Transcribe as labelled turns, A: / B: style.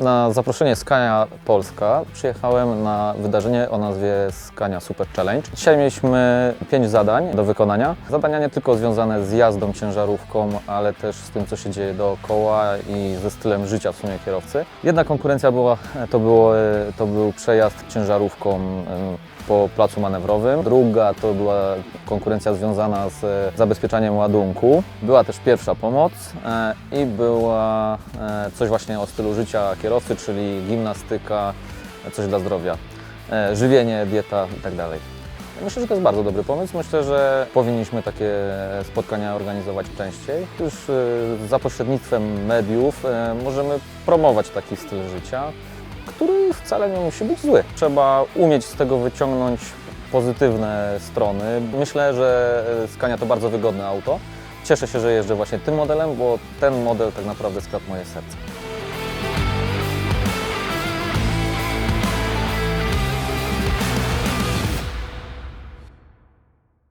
A: Na zaproszenie Skania Polska przyjechałem na wydarzenie o nazwie Skania Super Challenge. Dzisiaj mieliśmy pięć zadań do wykonania. Zadania nie tylko związane z jazdą ciężarówką, ale też z tym, co się dzieje dookoła i ze stylem życia w sumie kierowcy. Jedna konkurencja była, to, było, to był przejazd ciężarówką po placu manewrowym. Druga to była konkurencja związana z e, zabezpieczaniem ładunku. Była też pierwsza pomoc e, i była e, coś właśnie o stylu życia kierowcy, czyli gimnastyka, coś dla zdrowia, e, żywienie, dieta itd. Myślę, że to jest bardzo dobry pomysł. Myślę, że powinniśmy takie spotkania organizować częściej. Już e, za pośrednictwem mediów e, możemy promować taki styl życia, który wcale nie musi być zły. Trzeba umieć z tego wyciągnąć pozytywne strony. Myślę, że Scania to bardzo wygodne auto. Cieszę się, że jeżdżę właśnie tym modelem, bo ten model tak naprawdę skradł moje serce.